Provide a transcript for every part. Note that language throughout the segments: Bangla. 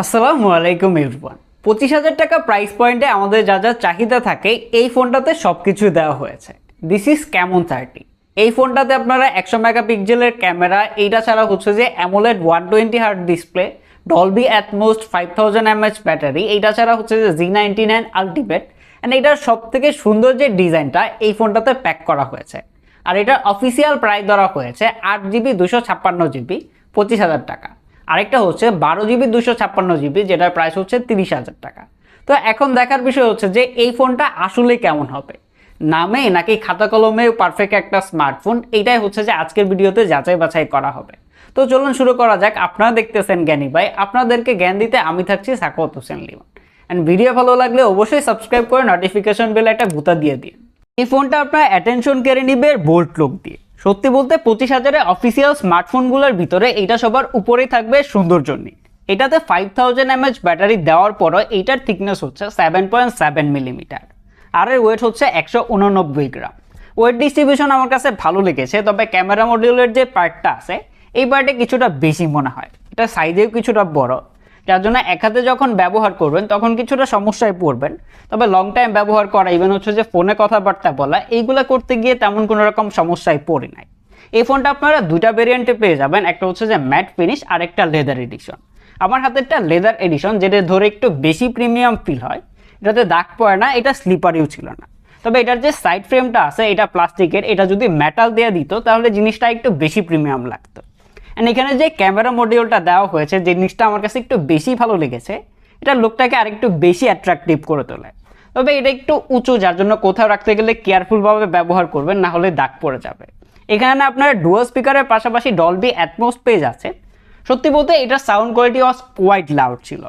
আসসালামু আলাইকুম এভরিওয়ান পঁচিশ হাজার টাকা প্রাইস পয়েন্টে আমাদের যা যা চাহিদা থাকে, এই ফোনটাতে সব কিছু দেওয়া হয়েছে। দিস ইজ ক্যামন থার্টি এই ফোনটাতে আপনারা একশো মেগা মেগাপিক্সেলের ক্যামেরা এইটা ছাড়া হচ্ছে যে AMOLED one twenty hertz display Dolby Atmos five thousand mAh battery এইটা ছাড়া হচ্ছে যে G ninety nine ultimate and এটার সব থেকে সুন্দর যে ডিজাইনটা, এই ফোনটাতে প্যাক করা হয়েছে। আর এটার অফিসিয়াল প্রাইস ধরা হয়েছে আট জিবি দুশো ছাপ্পান্ন জিবি পঁচিশ হাজার টাকা। আরেকটা হচ্ছে বারো জিবি, দুশো ছাপ্পান্ন জিবি, যেটার প্রাইস হচ্ছে তিরিশ হাজার টাকা। তো এখন দেখার বিষয় হচ্ছে যে এই ফোনটা আসলে কেমন হবে? নামে নাকি খাতা কলমে পারফেক্ট একটা স্মার্টফোন এইটাই হচ্ছে যে আজকের ভিডিওতে যাচাই বাছাই করা হবে। তো চলুন শুরু করা যাক। আপনারা দেখতেছেন জ্ঞানী ভাই। আপনাদেরকে জ্ঞান দিতে আমি থাকছি সাকত হোসেন লিমন অ্যান্ড ভিডিও ভালো লাগলে অবশ্যই সাবস্ক্রাইব করে নোটিফিকেশন বেলে একটা ভূতা দিয়ে দিন। এই ফোনটা আপনার অ্যাটেনশন কেড়ে নিবে বোল্ট লুক দিয়ে। সত্যি বলতে পঁচিশ হাজারের অফিসিয়াল স্মার্টফোনগুলোর ভিতরে এটা সবার উপরেই থাকবে সৌন্দর্য নিয়ে এটাতে ফাইভ থাউজেন্ড এমএচ ব্যাটারি দেওয়ার পরও এইটার থিকনেস হচ্ছে সেভেন পয়েন্ট সেভেন মিলিমিটার আর এর ওয়েট হচ্ছে একশো উননব্বই গ্রাম। ওয়েট ডিস্ট্রিবিউশন আমার কাছে ভালো লেগেছে, তবে ক্যামেরা মডিউলের যে পার্টটা আছে, এই পার্টে কিছুটা বেশি মনে হয়। এটা সাইজেও কিছুটা বড়। যার জন্য এক হাতে যখন ব্যবহার করবেন, তখন কিছুটা সমস্যায় পড়বেন। তবে লং টাইম ব্যবহার করা ইভেন হচ্ছে যে ফোনে কথাবার্তা বলা, এইগুলো করতে গিয়ে তেমন কোনো রকম সমস্যায় পড়ে নাই। এই ফোনটা আপনারা দুইটা ভেরিয়েন্টে পেয়ে যাবেন, একটা হচ্ছে যে ম্যাট ফিনিশ আর একটা লেদার এডিশন আমার হাতে একটা লেদার এডিশন যেটা ধরে একটু বেশি প্রিমিয়াম ফিল হয়, এটাতে দাগ পড়ে না, এটা স্লিপারিও ছিল না। তবে এটার যে সাইড ফ্রেমটা আছে, এটা প্লাস্টিকের এটা যদি মেটাল দিয়ে দিত, তাহলে জিনিসটা একটু বেশি প্রিমিয়াম লাগতো। অ্যান্ড এখানে যে ক্যামেরা মডিউলটা দেওয়া হয়েছে, যে জিনিসটা আমার কাছে একটু বেশি ভালো লেগেছে, এটা লুকটাকে আরেকটু বেশি অ্যাট্রাকটিভ করে তোলে। তবে এটা একটু উঁচু, যার জন্য কোথাও রাখতে গেলে কেয়ারফুলভাবে ব্যবহার করবেন, না হলে দাগ পড়ে যাবে। এখানে না আপনার ডুয়াল স্পিকারের পাশাপাশি ডলবি অ্যাটমোস পেজ আছে। সত্যি বলতে এটার sound quality was quite loud ছিল।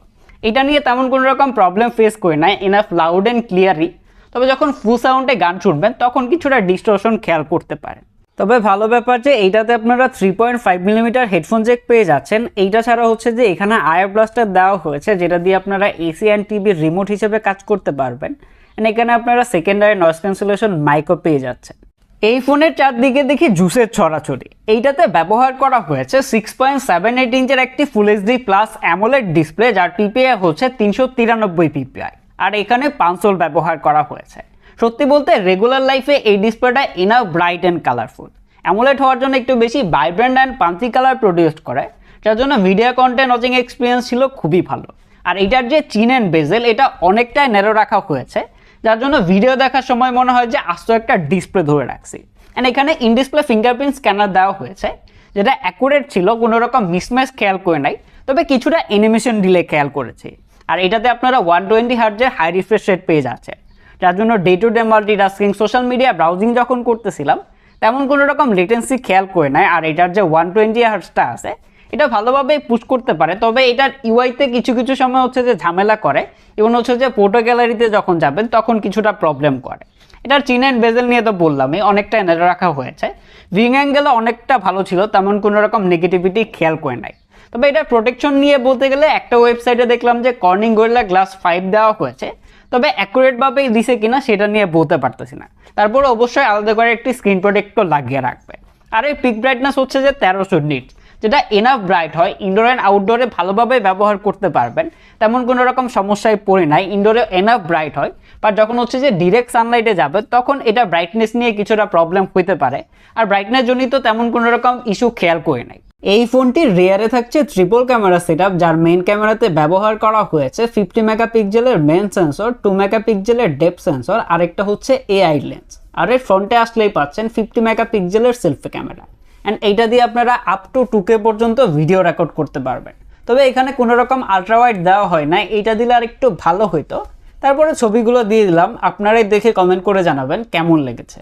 এটা নিয়ে তেমন কোনো রকম প্রবলেম ফেস করে নাই ইনাফ লাউড অ্যান্ড ক্লিয়ারই তবে যখন ফুল সাউন্ডে গান শুনবেন, তখন কিছুটা ডিস্টোরশন খেয়াল করতে পারেন। তবে ভালো ব্যাপার যে এইটাতে আপনারা three point five millimetre headphone jack পেয়ে যাচ্ছেন। এইটা ছাড়া হচ্ছে যে এখানে আয়ার ব্লাস্টার দেওয়া হয়েছে, যেটা দিয়ে আপনারা এসি অ্যান্ড টিভির রিমোট হিসেবে কাজ করতে পারবেন। এখানে আপনারা সেকেন্ডারি নয়েস ক্যান্সেলেশন মাইকও পেয়ে যাচ্ছেন। এই ফোনের চারদিকে দেখি জুসের ছড়াছড়ি। এইটাতে ব্যবহার করা হয়েছে সিক্স পয়েন্ট সেভেন এইট ইঞ্চের একটি full HD plus AMOLED display যার পিপিআই হচ্ছে তিনশো তিরানব্বই পিপিআই আর এখানে পাঁচশোল ব্যবহার করা হয়েছে। সত্যি বলতে রেগুলার লাইফে এই ডিসপ্লেটা enough bright and colourful AMOLED হওয়ার জন্য একটু বেশি vibrant and punchy colour produce করে, যার জন্য ভিডিও কন্টেন্ট ওয়াচিং এক্সপিরিয়েন্স ছিল খুবই ভালো। আর এটার যে চিন অ্যান্ড বেজেল এটা অনেকটাই ন্যারো রাখা হয়েছে, যার জন্য ভিডিও দেখার সময় মনে হয় যে আস্ত একটা ডিসপ্লে ধরে রাখছি। অ্যান্ড এখানে ইন ডিসপ্লে ফিঙ্গারপ্রিন্ট স্ক্যানার দেওয়া হয়েছে, যেটা অ্যাকুরেট ছিল, কোনো রকম মিসম্যাচ খেয়াল করে নাই, তবে কিছুটা অ্যানিমেশন ডিলে খেয়াল করেছে। আর এটাতে আপনারা ওয়ান টোয়েন্টি হার্জের হাই রিফ্রেশ রেট পেয়ে যাচ্ছে যার জন্য day to day multitasking social media browsing যখন করতেছিলাম, তেমন কোনো রকম লেটেন্সি খেয়াল করে নাই। আর এটার যে ওয়ান টোয়েন্টি হার্সটা আছে, এটা ভালোভাবে পুশ করতে পারে। তবে এটার ইউআইতে কিছু কিছু সময় হচ্ছে যে ঝামেলা করে। এবং হচ্ছে যে ফটো গ্যালারিতে যখন যাবেন, তখন কিছুটা প্রবলেম করে। এটার চিন অ্যান্ড বেজেল নিয়ে তো বললামই, অনেকটা এনে রাখা হয়েছে। ভিং অ্যাঙ্গেলও অনেকটা ভালো ছিল, তেমন কোনো রকম নেগেটিভিটি খেয়াল করে নাই। তবে এটা প্রোটেকশন নিয়ে বলতে গেলে একটা ওয়েবসাইটে দেখলাম যে কর্নিং গোরিলা গ্লাস ফাইভ দেওয়া হয়েছে। তবে অ্যাকুরেটভাবেই দিছে কিনা সেটা নিয়ে বলতে পারতেছি না। তারপর অবশ্যই আলাদা করে একটি স্ক্রিন প্রোটেক্টর লাগিয়ে রাখবে। আর এই পিক ব্রাইটনেস হচ্ছে যে তেরোশো নিটস যেটা এনাফ ব্রাইট হয় ইনডোর অ্যান্ড আউটডোরে ভালোভাবে ব্যবহার করতে পারবেন। তেমন কোনো রকম সমস্যায় পড়ে নাই ইনডোরে এনাফ ব্রাইট হয়। বাট যখন হচ্ছে যে ডিরেক্ট সানলাইটে যাবে, তখন এটা ব্রাইটনেস নিয়ে কিছুটা প্রবলেম হইতে পারে। আর ব্রাইটনেস জনিত তেমন কোনো রকম ইস্যু খেয়াল করে নাই। এই ফোনটির রেয়ারে থাকছে ট্রিপল ক্যামেরা সেট যার মেন ক্যামেরাতে ব্যবহার করা হয়েছে ফিফটি মেগাপিক্সেলের মেন সেন্সর টু মেগাপিক্সেলের ডেপ সেন্সর আরেকটা হচ্ছে এআই লেন্স আর এর ফ্রন্টে আসলেই পাচ্ছেন ফিফটি মেগাপিক্সেলের সেলফি ক্যামেরা অ্যান্ড এইটা দিয়ে আপনারা আপ টু টু কে পর্যন্ত ভিডিও রেকর্ড করতে পারবেন। তবে এখানে কোনো রকম আলট্রা ওয়াইড দেওয়া হয় না এইটা দিলে আর একটু ভালো হইতো। তারপরে ছবিগুলো দিয়ে দিলাম, আপনারাই দেখে কমেন্ট করে জানাবেন কেমন লেগেছে।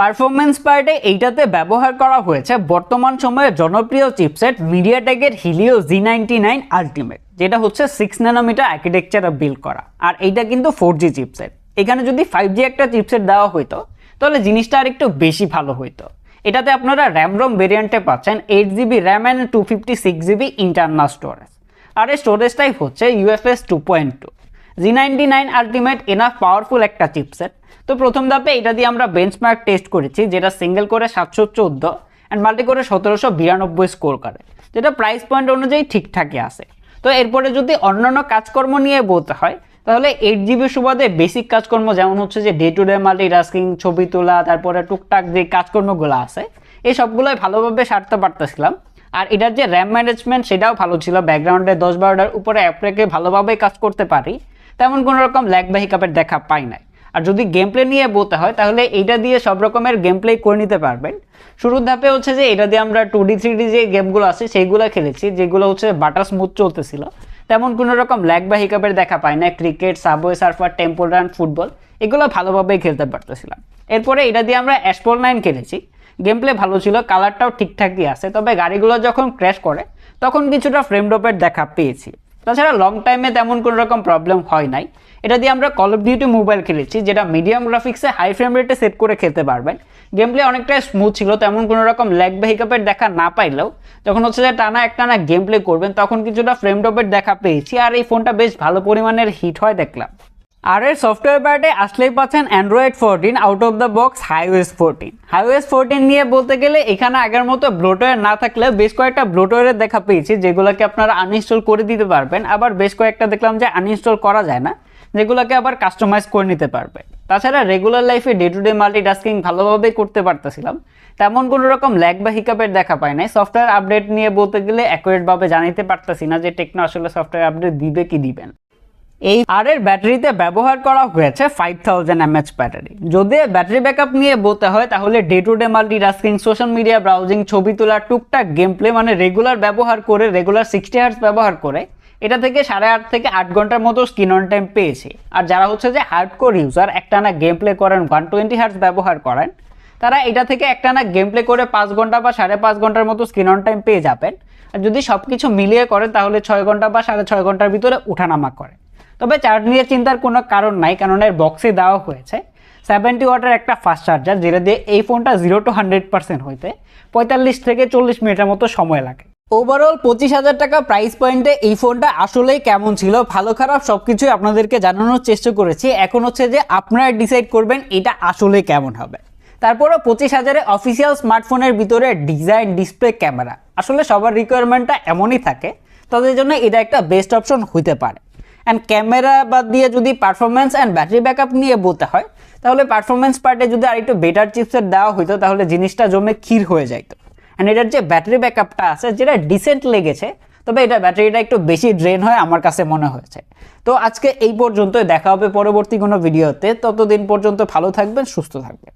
পারফরমেন্স পার্টে এইটাতে ব্যবহার করা হয়েছে বর্তমান সময়ে জনপ্রিয় chipset মিডিয়াটেকের Helio G ninety nine ultimate যেটা হচ্ছে সিক্স ন্যানোমিটার আর্কিটেকচারে বিল্ড করা। আর এইটা কিন্তু ফোর জি চিপসেট এখানে যদি ফাইভ জি একটা চিপসেট দেওয়া হইতো, তাহলে জিনিসটা আর একটু বেশি ভালো হইতো। এটাতে আপনারা র্যাম রোম ভেরিয়েন্টে পাচ্ছেন eight GB RAM and two fifty six GB internal storage আর এই স্টোরেজ টাইপ হচ্ছে UFS two point two G ninety nine ultimate enough powerful একটা চিপসেট তো প্রথম ধাপে এটা দিয়ে আমরা বেঞ্চমার্ক টেস্ট করেছি, যেটা সিঙ্গেল করে সাতশো চোদ্দ অ্যান্ড মাল্টি করে সতেরোশো বিরানব্বই স্কোর করে, যেটা প্রাইস পয়েন্ট অনুযায়ী ঠিকঠাকই আসে তো এরপরে যদি অন্যান্য কাজকর্ম নিয়ে বলতে হয়, তাহলে এইট জিবি সুবাদে বেসিক কাজকর্ম যেমন হচ্ছে যে day to day multi tasking ছবি তোলা, তারপরে টুকটাক যে কাজকর্মগুলো আছে, এই সবগুলোই ভালোভাবে সারতে পারতেছিলাম। আর এটার যে র্যাম ম্যানেজমেন্ট সেটাও ভালো ছিল ব্যাকগ্রাউন্ডে দশ বারোটার উপরে অ্যাপ রেখে ভালোভাবে কাজ করতে পারি, তেমন কোনো রকম ল্যাগ বা হিকাপের দেখা পাই নাই। আর যদি গেম প্লে নিয়ে বলতে হয়, তাহলে এইটা দিয়ে সব রকমের গেম প্লে করে নিতে পারবেন। শুরুর ধাপে হচ্ছে যে এটা দিয়ে আমরা টু ডি থ্রি ডি যে গেমগুলো আছে, সেইগুলো খেলেছি, যেগুলো হচ্ছে বাটার স্মুথ চলতেছিল। তেমন কোনো রকম ল্যাগ বা হিকাপের দেখা পাই না cricket subway surfer temple run football এগুলো ভালোভাবেই খেলতে পারতেছিলাম। এরপরে এটা দিয়ে আমরা অ্যাসপল নাইন খেলেছি। গেম প্লে ভালো ছিল কালারটাও ঠিকঠাকই আছে, তবে গাড়িগুলো যখন ক্র্যাশ করে, তখন কিছুটা ফ্রেম ড্রপের দেখা পেয়েছি। তাছাড়া লং টাইমে তেমন কোনো রকম প্রবলেম হয় নাই। এটা দিয়ে আমরা কল অফ ডিউটি মোবাইল খেলেছি, যেটা মিডিয়াম গ্রাফিক্সে হাই ফ্রেম রেটে সেট করে খেলতে পারবেন। গেম প্লে অনেকটাই স্মুথ ছিল, তেমন কোনো রকম ল্যাগ বা হিকাপের দেখা না পাইলেও। যখন হচ্ছে যে টানা একটানা গেম প্লে করবেন, তখন কিছুটা ফ্রেম ড্রপের দেখা পেয়েছি, আর এই ফোনটা বেশ ভালো পরিমাণের হিট হয় দেখলাম। আর এর সফটওয়্যার পার্টে আসলেই পাচ্ছেন Android fourteen out of the box HiOS fourteen HiOS fourteen নিয়ে বলতে গেলে এখানে আগের মতো ব্লোটওয়্যার না থাকলে বেশ কয়েকটা ব্লোটওয়্যারের দেখা পেয়েছি, যেগুলোকে আপনারা আনইনস্টল করে দিতে পারবেন। আবার বেশ কয়েকটা দেখলাম যে আনইনস্টল করা যায় না, যেগুলোকে আবার কাস্টমাইজ করে নিতে পারবে। তাছাড়া রেগুলার লাইফে day to day multi multitasking ভালোভাবেই করতে পারতেছিলাম। তেমন কোনো রকম ল্যাগ বা হিকাপের দেখা পায় নাই। সফটওয়্যার আপডেট নিয়ে বলতে গেলে অ্যাকুরেটভাবে জানাইতে পারতেছি না যে টেকনো আসলে সফটওয়্যার আপডেট দিবে কি দিবেন এই আর এর ব্যাটারিতে ব্যবহার করা হয়েছে ফাইভ থাউজেন্ড এমএচ ব্যাটারি। যদি ব্যাটারি ব্যাকআপ নিয়ে বলতে হয়, তাহলে day to day multi tasking social media browsing ছবি তোলা টুকটাক গেম প্লে মানে রেগুলার ব্যবহার করে রেগুলার সিক্সটি হার্স ব্যবহার করে, এটা থেকে সাড়ে আট থেকে আট ঘণ্টার মতো স্ক্রিন অন টাইম পেয়েছে। আর যারা হচ্ছে যে হার্ড কোর ইউজার একটানা গেম প্লে করেন ওয়ান টোয়েন্টি হার্স ব্যবহার করেন, তারা এটা থেকে একটানা গেম প্লে করে পাঁচ ঘণ্টা বা সাড়ে পাঁচ ঘণ্টার মতো স্ক্রিন অন টাইম পেয়ে যাবেন। আর যদি সব কিছু মিলিয়ে করেন, তাহলে ছয় ঘণ্টা বা সাড়ে ছয় ঘণ্টার ভিতরে উঠানামা করে। তবে চার্জ নিয়ে চিন্তার কোনো কারণ নাই কারণ এর বক্সে দেওয়া হয়েছে। সেভেন্টি ওয়াটের একটা ফাস্ট চার্জার যেটা দিয়ে এই ফোনটা জিরো টু হান্ড্রেড পার্সেন্ট হইতে পঁয়তাল্লিশ থেকে চল্লিশ মিনিটের মতো সময় লাগে। ওভারঅল পঁচিশ হাজার টাকা প্রাইস পয়েন্টে এই ফোনটা আসলেই কেমন ছিল, ভালো খারাপ সব কিছুই আপনাদেরকে জানানোর চেষ্টা করেছি। এখন হচ্ছে যে আপনারা ডিসাইড করবেন এটা আসলে কেমন হবে। তারপরও পঁচিশ হাজারে অফিসিয়াল স্মার্টফোনের ভিতরে ডিজাইন ডিসপ্লে ক্যামেরা আসলে সবার রিকোয়ারমেন্টটা এমনই থাকে, তাদের জন্য এটা একটা বেস্ট অপশন হইতে পারে। অ্যান্ড ক্যামেরা বাদ দিয়ে যদি পারফরমেন্স অ্যান্ড ব্যাটারি ব্যাকআপ নিয়ে বলতে হয়, তাহলে পারফরমেন্স পার্টে যদি আরেকটু বেটার চিপসেট দেওয়া হইতো, তাহলে জিনিসটা জমে ক্ষীর হয়ে যাইতো। অ্যান্ড এটার যে ব্যাটারি ব্যাকআপটা আছে, যেটা ডিসেন্ট লেগেছে, তবে এটা ব্যাটারিটা একটু বেশি ড্রেন হয় আমার কাছে মনে হয়েছে। তো আজকে এই পর্যন্ত দেখা হবে পরবর্তী কোনো ভিডিওতে ততদিন পর্যন্ত ভালো থাকবেন, সুস্থ থাকবেন।